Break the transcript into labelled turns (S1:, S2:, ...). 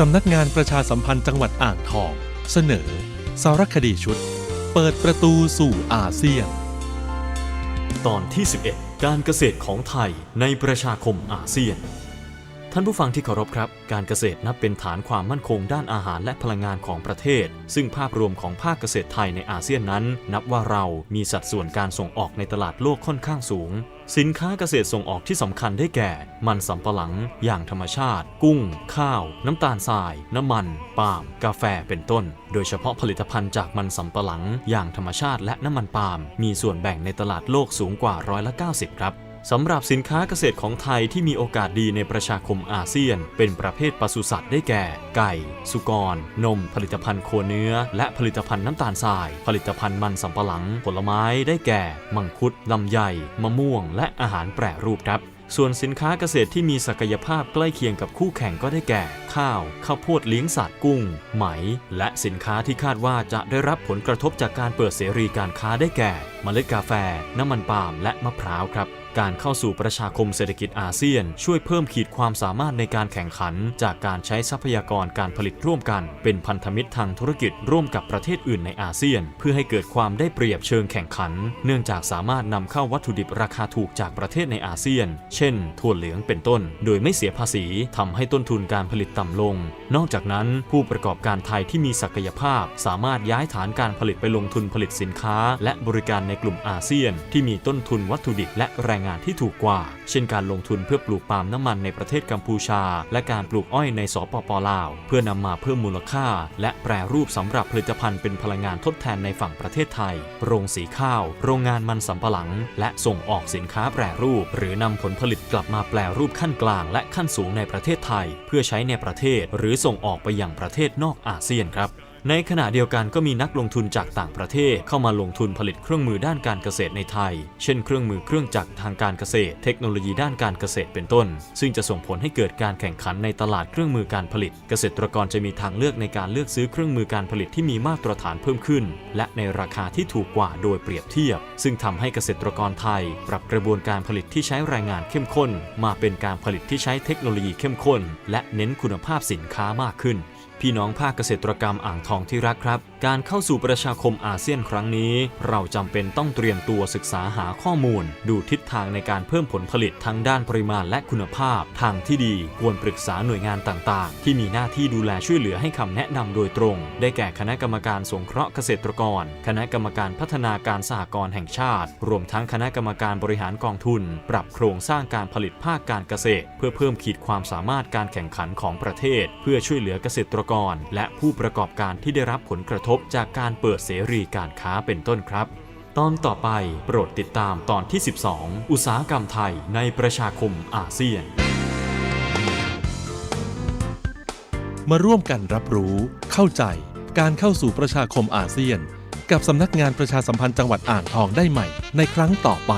S1: สำนักงานประชาสัมพันธ์จังหวัดอ่างทอง เสนอ สารคดีชุด เปิดประตูสู่อาเซียน
S2: ตอนที่ 11 การเกษตรของไทยในประชาคมอาเซียน ท่านผู้ฟังที่เคารพครับ การเกษตรนับเป็นฐานความมั่นคงด้านอาหารและพลังงานของประเทศ ซึ่งภาพรวมของภาคเกษตรไทยในอาเซียนนั้น นับว่าเรามีสัดส่วนการส่งออกในตลาดโลกค่อนข้างสูง สินค้าเกษตรส่งออกที่สำคัญได้แก่ มันสำปะหลัง อย่างธรรมชาติ กุ้ง ข้าว น้ำตาลทราย น้ำมัน ปาล์ม กาแฟ เป็นต้น โดยเฉพาะผลิตภัณฑ์จากมันสำปะหลัง อย่างธรรมชาติและน้ำมันปาล์ม มีส่วนแบ่งในตลาดโลกสูงกว่าร้อยละ90 ครับ สำหรับสินค้าเกษตรของไทยที่มีโอกาสดีในประชาคมอาเซียน เป็นประเภทปศุสัตว์ได้แก่ ไก่ สุกร นม ผลิตภัณฑ์โคเนื้อ และผลิตภัณฑ์น้ำตาลทราย ผลิตภัณฑ์มันสำปะหลัง ผลไม้ได้แก่ มังคุด ลำไย มะม่วง และอาหารแปรรูปครับส่วนสินค้าเกษตรที่มีศักยภาพใกล้เคียงกับคู่แข่งก็ได้แก่ ข้าว ข้าวโพดเลี้ยงสัตว์กุ้ง ไหม และสินค้าที่คาดว่าจะได้รับผลกระทบจากการเปิดเสรีการค้าได้แก่ เมล็ดกาแฟ น้ำมันปาล์มและมะพร้าวครับ การเข้าสู่ประชาคมเศรษฐกิจอาเซียน ช่วยเพิ่มขีดความสามารถในการแข่งขัน จากการใช้ทรัพยากรการผลิตร่วมกัน เป็นพันธมิตรทางธุรกิจร่วมกับประเทศอื่นในอาเซียน เพื่อให้เกิดความได้เปรียบเชิงแข่งขัน เนื่องจากสามารถนำเข้าวัตถุดิบราคาถูกจากประเทศในอาเซียน เช่น ถั่วเหลืองเป็นต้น โดยไม่เสียภาษีทำให้ต้นทุนการผลิตต่ำลง นอกจากนั้น ผู้ประกอบการไทยที่มีศักยภาพ สามารถย้ายฐานการผลิตไปลงทุนผลิตสินค้า และบริการในกลุ่มอาเซียน ที่มีต้นทุนวัตถุดิบและแรงงานที่ถูกกว่า เช่นการลงทุนเพื่อปลูกปาล์มน้ำมันในประเทศกัมพูชา และการปลูกอ้อยในสปปลาว เพื่อนำมาเพิ่มมูลค่า และแปรรูปสำหรับผลิตภัณฑ์เป็นพลังงานทดแทนในฝั่งประเทศไทย โรงสีข้าว โรงงานมันสำปะหลัง และส่งออกสินค้าแปรรูป หรือนำผลผลิตกลับมาแปรรูปขั้นกลาง และขั้นสูงในประเทศไทย เพื่อใช้ในประเทศ หรือส่งออกไปยังประเทศนอกอาเซียนครับ ในขณะเดียวกันก็มีนักลงทุนจากต่างประเทศ เข้ามาลงทุนผลิตเครื่องมือด้านการเกษตรในไทย เช่นเครื่องมือเครื่องจักรทางการเกษตร เทคโนโลยีด้านการเกษตรเป็นต้น ซึ่งจะส่งผลให้เกิดการแข่งขันในตลาดเครื่องมือการผลิต เกษตรกรจะมีทางเลือกในการเลือกซื้อเครื่องมือการผลิตที่มีมาตรฐานเพิ่มขึ้น และในราคาที่ถูกกว่าโดยเปรียบเทียบ ซึ่งทำให้เกษตรกรไทย ปรับกระบวนการผลิตที่ใช้แรงงานเข้มข้น มาเป็นการผลิตที่ใช้เทคโนโลยีเข้มข้น และเน้นคุณภาพสินค้ามากขึ้น พี่น้องภาคเกษตรกรรมอ่างทองที่รักครับ การเข้าสู่ประชาคมอาเซียนครั้งนี้ เราจำเป็นต้องเตรียมตัวศึกษาหาข้อมูล ดูทิศทางในการเพิ่มผลผลิตทั้งด้านปริมาณและคุณภาพ ทางที่ดีควรปรึกษาหน่วยงานต่างๆ ที่มีหน้าที่ดูแลช่วยเหลือให้คำแนะนำโดยตรง ได้แก่คณะกรรมการสงเคราะห์เกษตรกร คณะกรรมการพัฒนาการสหกรณ์แห่งชาติ รวมทั้งคณะกรรมการบริหารกองทุน ปรับโครงสร้างการผลิตภาคการเกษตร เพื่อเพิ่มขีดความสามารถการแข่งขันของประเทศ เพื่อช่วยเหลือเกษตรกรกร และผู้ประกอบการที่ได้รับผลกระทบจากการเปิดเสรีการค้าเป็นต้นครับ ตอนต่อไปโปรดติดตามตอนที่ 12 อุตสาหกรรมไทยในประชาคมอาเซียน
S1: มาร่วมกันรับรู้ เข้าใจ การเข้าสู่ประชาคมอาเซียน กับสำนักงานประชาสัมพันธ์จังหวัดอ่างทองได้ใหม่ ในครั้งต่อไป